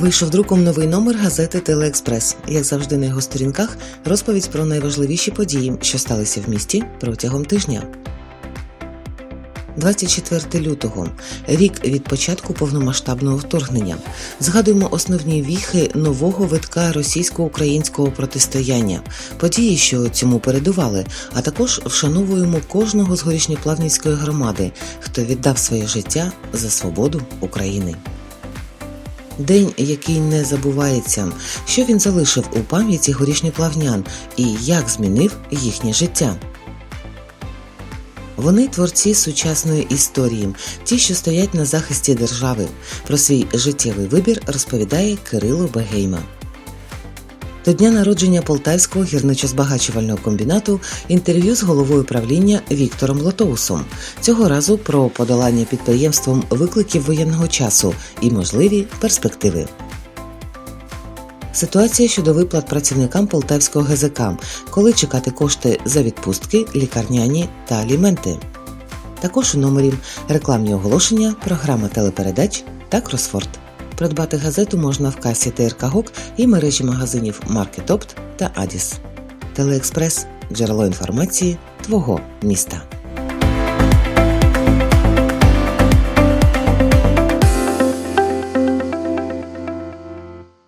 Вийшов друком новий номер газети Телеекспрес. Як завжди на його сторінках розповідь про найважливіші події, що сталися в місті протягом тижня. 24 лютого рік від початку повномасштабного вторгнення. Згадуємо основні віхи нового витка російсько-українського протистояння, події, що цьому передували, а також вшановуємо кожного з горішньоплавнівської громади, хто віддав своє життя за свободу України. День, який не забувається, що він залишив у пам'яті горішньоплавнян і як змінив їхнє життя. Вони творці сучасної історії, ті, що стоять на захисті держави. Про свій життєвий вибір розповідає Кирило Бегейма. До дня народження Полтавського гірничо-збагачувального комбінату інтерв'ю з головою правління Віктором Лотоусом. Цього разу про подолання підприємством викликів воєнного часу і можливі перспективи. Ситуація щодо виплат працівникам полтавського ГЗК, коли чекати кошти за відпустки, лікарняні та аліменти. Також у номері рекламні оголошення, програма телепередач та кросфорд. Придбати газету можна в касі ТРК ГОК і мережі магазинів Маркетопт та Адіс. Телеекспрес джерело інформації твого міста.